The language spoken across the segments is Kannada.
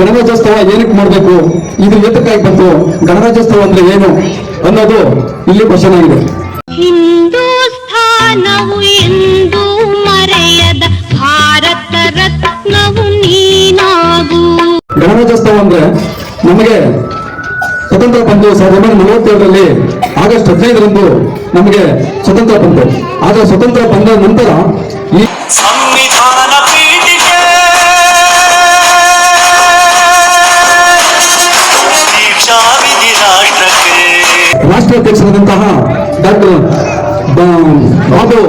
ಗಣರಾಜ್ಯೋತ್ಸವ ಏನಕ್ಕೆ ಮಾಡಬೇಕು? ಇದು ಏತಕ್ಕಾಗಿ ಬಂತು? ಗಣರಾಜ್ಯೋತ್ಸವ ಅಂದ್ರೆ ಏನು ಅನ್ನೋದು ಇಲ್ಲಿ ಕ್ವಶನ್ ಆಗಿದೆ. ಹಿಂದೂಸ್ಥಾನವು ಎಂದು ಮರೆಯದ ಭಾರತ ರತ್ನವು ನೀನಾಗು. ಗಣರಾಜ್ಯೋತ್ಸವ ಅಂದ್ರೆ ನಮಗೆ ಸ್ವತಂತ್ರ ಬಂತು ಸಾವಿರದ ಒಂಬೈನೂರ ನಲವತ್ತೇಳರಲ್ಲಿ ಆಗಸ್ಟ್ ಹದಿನೈದರಂದು ನಮಗೆ ಸ್ವತಂತ್ರ ಬಂತು. ಆಗ ಸ್ವತಂತ್ರ ಬಂದ ನಂತರ ಈ ಸಂವಿಧಾನದ ರಾಷ್ಟ್ರಾಧ್ಯಕ್ಷರಾದಂತಹ ಡಾಕ್ಟರ್ ಬಾಬು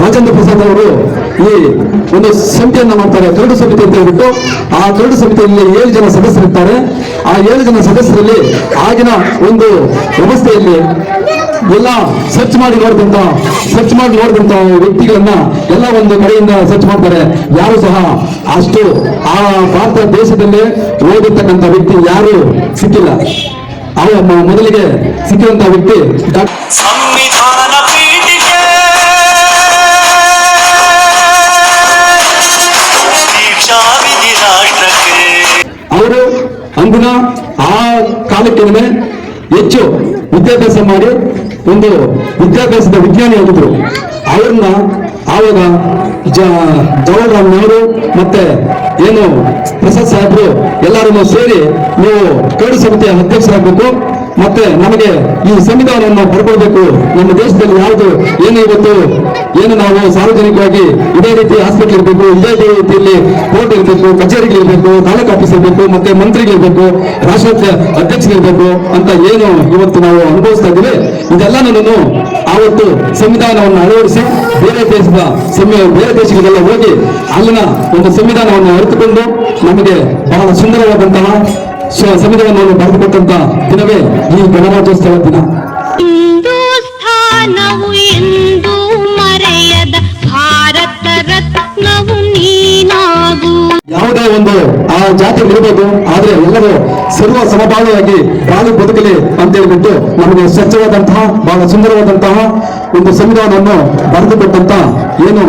ರಾಜೇಂದ್ರ ಪ್ರಸಾದ್ ಅವರು ಈ ಒಂದು ಸಮಿತಿಯನ್ನ ಮಾಡ್ತಾರೆ ಕರಡು ಸಮಿತಿ ಅಂತ ಹೇಳ್ಬಿಟ್ಟು ಆ ಕರಡು ಸಮಿತಿಯಲ್ಲಿ ಏಳು ಜನ ಸದಸ್ಯರಿರ್ತಾರೆ. ಆ ಏಳು ಜನ ಸದಸ್ಯರಲ್ಲಿ ಆಗಿನ ಒಂದು ವ್ಯವಸ್ಥೆಯಲ್ಲಿ ಎಲ್ಲ ಸರ್ಚ್ ಮಾಡಿ ನೋಡಿದಂತ ಸರ್ಚ್ ಮಾಡಿ ನೋಡಿದಂತ ವ್ಯಕ್ತಿಗಳನ್ನ ಎಲ್ಲ ಒಂದು ಕಡೆಯಿಂದ ಸರ್ಚ್ ಮಾಡ್ತಾರೆ. ಯಾರು ಸಹ ಅಷ್ಟು ಆ ಭಾರತ ದೇಶದಲ್ಲಿ ಓದಿರ್ತಕ್ಕಂಥ ವ್ಯಕ್ತಿ ಯಾರು ಸಿಕ್ಕಿಲ್ಲ. ಅವ ಮ- ಮೊದಲಿಗೆ ಸಿಕ್ಕಿದಂತ ವ್ಯಕ್ತಿ ಅವರು ಅಂದಿನ ಆ ಕಾಲಕ್ಕೆ ಹೆಚ್ಚು ವಿದ್ಯಾಭ್ಯಾಸ ಮಾಡಿ ಒಂದು ವಿದ್ಯಾಭ್ಯಾಸದ ವಿಜ್ಞಾನಿ ಆಗಿದ್ರು. ಅವ್ರನ್ನ ಆವಾಗ ಜವಾಹರ್ಲಾಲ್ ನೆಹರು ಮತ್ತೆ ಏನು ಪ್ರಸಾದ್ ಸಾಹೇಬ್ರು ಎಲ್ಲರನ್ನು ಸೇರಿ ನೀವು ಕರಡು ಸಮಿತಿಯ ಅಧ್ಯಕ್ಷರಾಗಬೇಕು. ಮತ್ತೆ ನಮಗೆ ಈ ಸಂವಿಧಾನವನ್ನು ಬರ್ಕೊಳ್ಬೇಕು ನಮ್ಮ ದೇಶದಲ್ಲಿ ಯಾವುದು ಏನು ಇವತ್ತು ಏನು ನಾವು ಸಾರ್ವಜನಿಕವಾಗಿ ಇದೇ ರೀತಿ ಹಾಸ್ಪಿಟಲ್ ಇರಬೇಕು, ಇದೇ ರೀತಿಯಲ್ಲಿ ಕೋರ್ಟ್ ಇರಬೇಕು, ಕಚೇರಿಗಳಿರ್ಬೇಕು, ತಾಲೂಕು ಆಫೀಸ್ ಇರಬೇಕು, ಮತ್ತೆ ಮಂತ್ರಿಗಳಿರ್ಬೇಕು ರಾಷ್ಟ್ರ ಅಧ್ಯಕ್ಷರಿರ್ಬೇಕು ಅಂತ ಏನು ಇವತ್ತು ನಾವು ಅನುಭವಿಸ್ತಾ ಇದ್ದೀವಿ. ಇದೆಲ್ಲನೂ ಆವತ್ತು ಸಂವಿಧಾನವನ್ನು ಅಳವಡಿಸಿ ಬೇರೆ ದೇಶದ ಬೇರೆ ದೇಶಗಳಿಗೆಲ್ಲ ಹೋಗಿ ಅಲ್ಲಿನ ಒಂದು ಸಂವಿಧಾನವನ್ನು ಅರಿತುಕೊಂಡು ನಮಗೆ ಬಹಳ ಸುಂದರವಾದಂತಹ ಸಂವಿಧಾನವನ್ನು ಬರೆದುಕೊಟ್ಟಂತಹ ದಿನವೇ ಈ ಗಣರಾಜ್ಯೋತ್ಸವ ದಿನ. ಜಾತಿ ಬಿಡಬೇಕು ಆದ್ರೆ ಎಲ್ಲರೂ ಸರ್ವ ಸಮಭಾವವಾಗಿ ಬಾಳು ಬದುಕಲಿ ಅಂತ ಹೇಳ್ಬಿಟ್ಟು ನಮಗೆ ಸ್ವಚ್ಛವಾದಂತಹ, ಬಹಳ ಸುಂದರವಾದಂತಹ ಒಂದು ಸಂವಿಧಾನವನ್ನು ಬರೆದುಕೊಟ್ಟಂತ ಏನು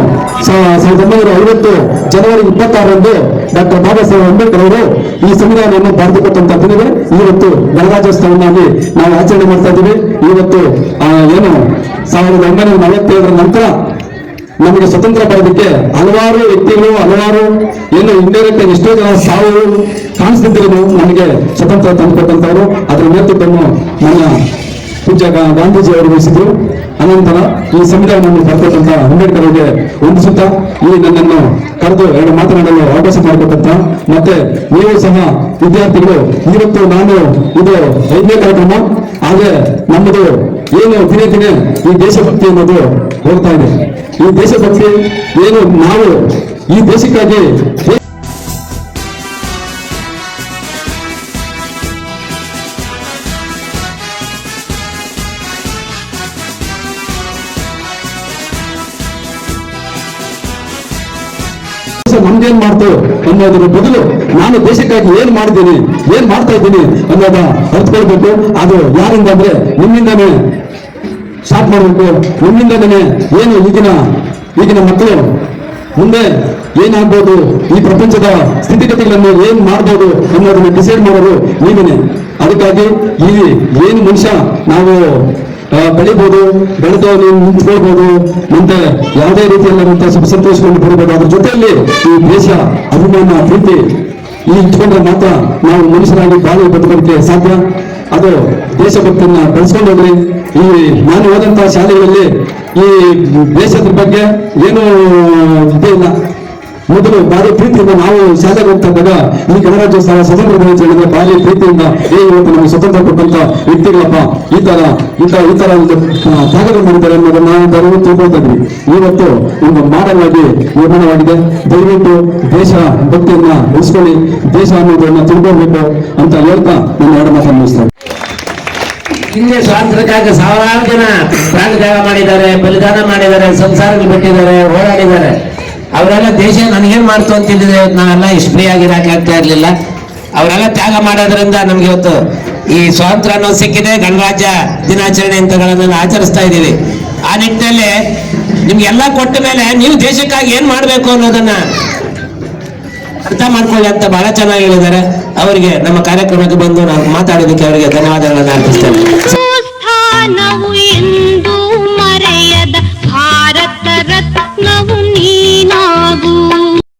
ಸಾವಿರದ ಒಂಬೈನೂರ ಐವತ್ತು ಜನವರಿ ಇಪ್ಪತ್ತಾರರಂದು ಡಾಕ್ಟರ್ ಬಾಬಾ ಸಾಹೇಬ್ ಅಂಬೇಡ್ಕರ್ ಅವರು ಈ ಸಂವಿಧಾನವನ್ನು ಬರೆದುಕೊಟ್ಟಂತ ದಿನವೇ ಇವತ್ತು ಗಣರಾಜ್ಯೋತ್ಸವನ್ನಾಗಿ ನಾವು ಆಚರಣೆ ಮಾಡ್ತಾ ಇದ್ದೀವಿ. ಇವತ್ತು ಏನು ಸಾವಿರದ ಒಂಬೈನೂರ ನಲವತ್ತೇಳರ ನಂತರ ನಮಗೆ ಸ್ವತಂತ್ರ ಪಡೆದಕ್ಕೆ ಹಲವಾರು ವ್ಯಕ್ತಿಗಳು, ಹಲವಾರು ಏನು ಇಂಡೈರೆಕ್ಟ್ ಎಷ್ಟೋ ಜನ ಸಾವು ಕಾಣಿಸ್ತಿದ್ರು ನಮಗೆ ಸ್ವತಂತ್ರ ತಂದುಕೊಟ್ಟಂತವರು ಅದರ ನೇತೃತ್ವವನ್ನು ನನ್ನ ಪೂಜ್ಯ ಗಾಂಧೀಜಿ ಅವರು ವಹಿಸಿದ್ರು. ಅನಂತರ ಈ ಸಂವಿಧಾನವನ್ನು ಬರ್ತಕ್ಕಂಥ ಅಂಬೇಡ್ಕರ್ ಅವರಿಗೆ ವಂದಿಸುತ್ತಾ ಈ ನನ್ನನ್ನು ಕರೆದು ಎರಡು ಮಾತನಾಡಲು ಅವಕಾಶ ಮಾಡಿಕೊಟ್ಟಂತ ಮತ್ತೆ ನೀವು ಸಹ ವಿದ್ಯಾರ್ಥಿಗಳು, ಇವತ್ತು ನಾನು ಇದು ಐದನೇ ಕಾರ್ಯಕ್ರಮ ಹಾಗೆ ನಮ್ಮದು ಏನು ದಿನೇ ದಿನೇ ಈ ದೇಶಭಕ್ತಿ ಅನ್ನೋದು ಹೋಗ್ತಾ ಇದೆ. ಈ ದೇಶಭಕ್ತಿ ಏನು ನಾವು ಈ ದೇಶಕ್ಕಾಗಿ ದೇಶ ನಮ್ದೇನ್ ಮಾಡ್ತು ಅನ್ನೋದ್ರ ಬದಲು ನಾನು ದೇಶಕ್ಕಾಗಿ ಏನ್ ಮಾಡಿದ್ದೀನಿ, ಏನ್ ಮಾಡ್ತಾ ಇದ್ದೀನಿ ಅನ್ನೋದ ಅರ್ಥಕೊಳ್ಬೇಕು ಅದು ಯಾರಿಂದ ಅಂದ್ರೆ ನಿಮ್ಮಿಂದಾನೇ ಸ್ಟಾರ್ಟ್ ಮಾಡಬೇಕು. ನಿಮ್ಮಿಂದನೇ ಏನು ಈಗಿನ ಈಗಿನ ಮಕ್ಕಳು ಮುಂದೆ ಏನಾಗ್ಬೋದು, ಈ ಪ್ರಪಂಚದ ಸ್ಥಿತಿಗತಿಗಳನ್ನು ಏನ್ ಮಾಡ್ಬೋದು ಅನ್ನೋದನ್ನ ಡಿಸೈಡ್ ಮಾಡೋರು ನೀವೇನೆ. ಅದಕ್ಕಾಗಿ ಈ ಏನು ಮನುಷ್ಯ, ನಾವು ಆ, ಬೆಳಿಬೋದು ಬೆಳೆದು ನೀವು ನಿಂತ್ಕೊಳ್ಬಹುದು ಮತ್ತೆ ಯಾವುದೇ ರೀತಿಯಲ್ಲಿರುವಂತಹ ಸುಖ ಸಂತೋಷಗೊಂಡು ಬರಬಹುದು. ಅದ್ರ ಜೊತೆಯಲ್ಲಿ ಈ ದೇಶ ಅಭಿಮಾನ ಪ್ರೀತಿ ಈ ಇಟ್ಕೊಂಡ್ರೆ ಮಾತ್ರ ನಾವು ಮನುಷ್ಯರಾಗಿ ಬಾಳಿ ಬದುಕೋದಕ್ಕೆ ಸಾಧ್ಯ. ಅದು ದೇಶಭಕ್ತಿಯನ್ನ ಬೆಳೆಸ್ಕೊಂಡು ಹೋಗ್ರಿ. ಈ ನಾನು ಹೋದಂತಹ ಶಾಲೆಗಳಲ್ಲಿ ಈ ದೇಶದ ಬಗ್ಗೆ ಏನು ಇದೇ ಇಲ್ಲ. ಮೊದಲು ಭಾರಿ ಪ್ರೀತಿಯಿಂದ ನಾವು ಶಾಲೆಗೆ ಹೋಗ್ತಾ ಇದ್ದಾಗ ಈ ಗಣರಾಜ್ಯೋತ್ಸವ ಸ್ವತಂತ್ರ ದಿನಾಚರಣೆ ಭಾರಿ ಪ್ರೀತಿಯಿಂದ ಏ, ಇವತ್ತು ನಮಗೆ ಸ್ವತಂತ್ರ ಕೊಟ್ಟಂತ ವ್ಯಕ್ತಿಗಳಪ್ಪ. ಈ ತರ ತರ, ಈ ತರ ಒಂದು ತ್ಯಾಗ ಮಾಡಿದ್ದಾರೆ ಅನ್ನೋದನ್ನ ನಾವು ತಿಳ್ಕೊಳ್ತಾ ಇದ್ವಿ ಇವತ್ತು ಒಂದು ಮಾಡಲಾಗಿ ನಿರ್ಮಾಣವಾಗಿದೆ. ದಯವಿಟ್ಟು ದೇಶ ಭಕ್ತಿಯನ್ನ ಉಳಿಸ್ಕೊಳ್ಳಿ. ದೇಶ ಅನ್ನೋದನ್ನ ತಿಳ್ಕೊಳ್ಬೇಕು ಅಂತ ಹೇಳ್ತಾ ನನ್ನ ಎರಡು ಮಾತನ್ನು ಮುಗಿಸ್ತೇನೆ ಹಿಂದೆ ಸ್ವಾತಂತ್ರ್ಯಕ್ಕಾಗಿ ಸಾವಿರಾರು ಜನ ಪ್ರಾಣ ತ್ಯಾಗ ಮಾಡಿದ್ದಾರೆ, ಬಲಿದಾನ ಮಾಡಿದ್ದಾರೆ ಸಂಸಾರಕ್ಕೆ ಬಿಟ್ಟಿದ್ದಾರೆ ಓಡಾಡಿದ್ದಾರೆ ಅವರೆಲ್ಲ ದೇಶ ನನಗೇನ್ ಮಾಡ್ತು ಅಂತಿದ್ರೆ ನಾವೆಲ್ಲ ಇಷ್ಟು ಫ್ರೀ ಆಗ್ತಾ ಇರಲಿಲ್ಲ. ಅವರೆಲ್ಲ ತ್ಯಾಗ ಮಾಡೋದ್ರಿಂದ ನಮ್ಗೆ ಇವತ್ತು ಈ ಸ್ವಾತಂತ್ರ್ಯ ಅನ್ನೋದು ಸಿಕ್ಕಿದೆ. ಗಣರಾಜ್ಯ ದಿನಾಚರಣೆ ಅಂತಗಳನ್ನ ಆಚರಿಸ್ತಾ ಇದ್ದೀವಿ. ಆ ನಿಟ್ಟಿನಲ್ಲಿ ನಿಮ್ಗೆಲ್ಲ ಕೊಟ್ಟ ಮೇಲೆ ನೀವು ದೇಶಕ್ಕಾಗಿ ಏನ್ ಮಾಡ್ಬೇಕು ಅನ್ನೋದನ್ನ ಅರ್ಥ ಮಾಡ್ಕೊಳ್ಳಿ ಅಂತ ಬಹಳ ಚೆನ್ನಾಗಿ ಹೇಳಿದ್ದಾರೆ. ಅವರಿಗೆ ನಮ್ಮ ಕಾರ್ಯಕ್ರಮಕ್ಕೆ ಬಂದು ನಾವು ಮಾತಾಡೋದಕ್ಕೆ ಅವರಿಗೆ ಧನ್ಯವಾದಗಳನ್ನು ಅರ್ಪಿಸ್ತೇನೆ.